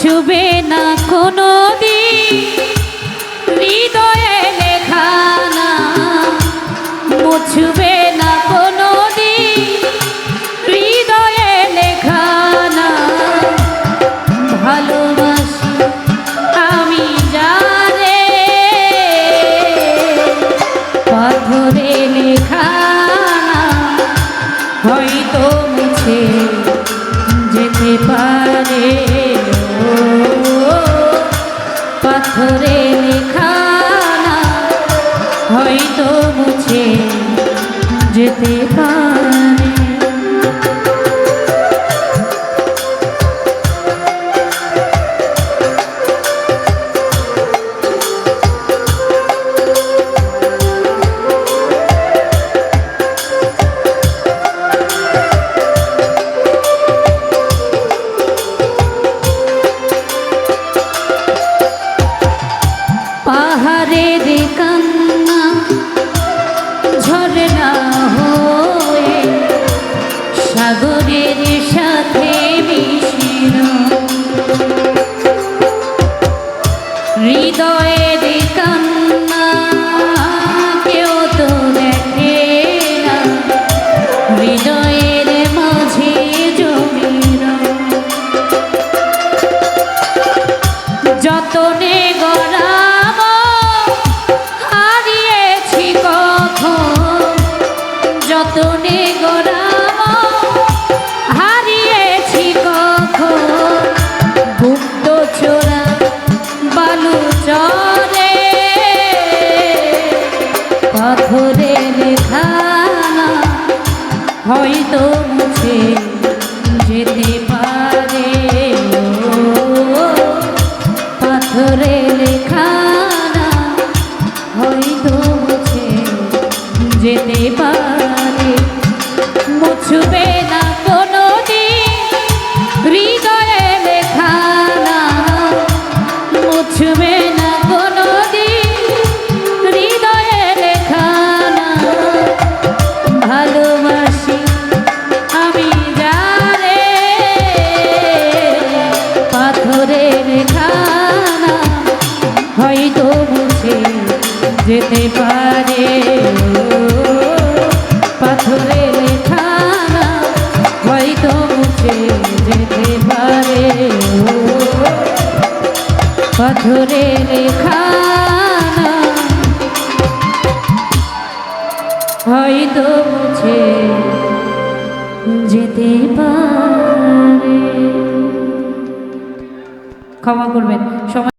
ছুবে না কোনো দিন হৃদয়ে লেখা না না কোনো দিন হৃদয়ে লেখানা ভালোবাসি আমি জানে পাথরে লেখানা হয়তো মুছে যেতে পারে। পাথরে লেখানা হয়তো মুছে যেতে পারে। পাহাড়ের কান্না ঝরনা হয়ে সাগরের সাথে মিশিল। হৃদয়ের কান্না, কেউ তো দেখে না। হৃদয়ের মাঝে জমিল। যতনে গড়াব পাথরে লেখানা হয়তো মুছে যেতে পারে। ও, পাথরের খানা হয়তো মুছে যেতে পারে। ও, পাথরের খানা হয়তো মুছে যেতে পারে। ক্ষমা করবেন। সময়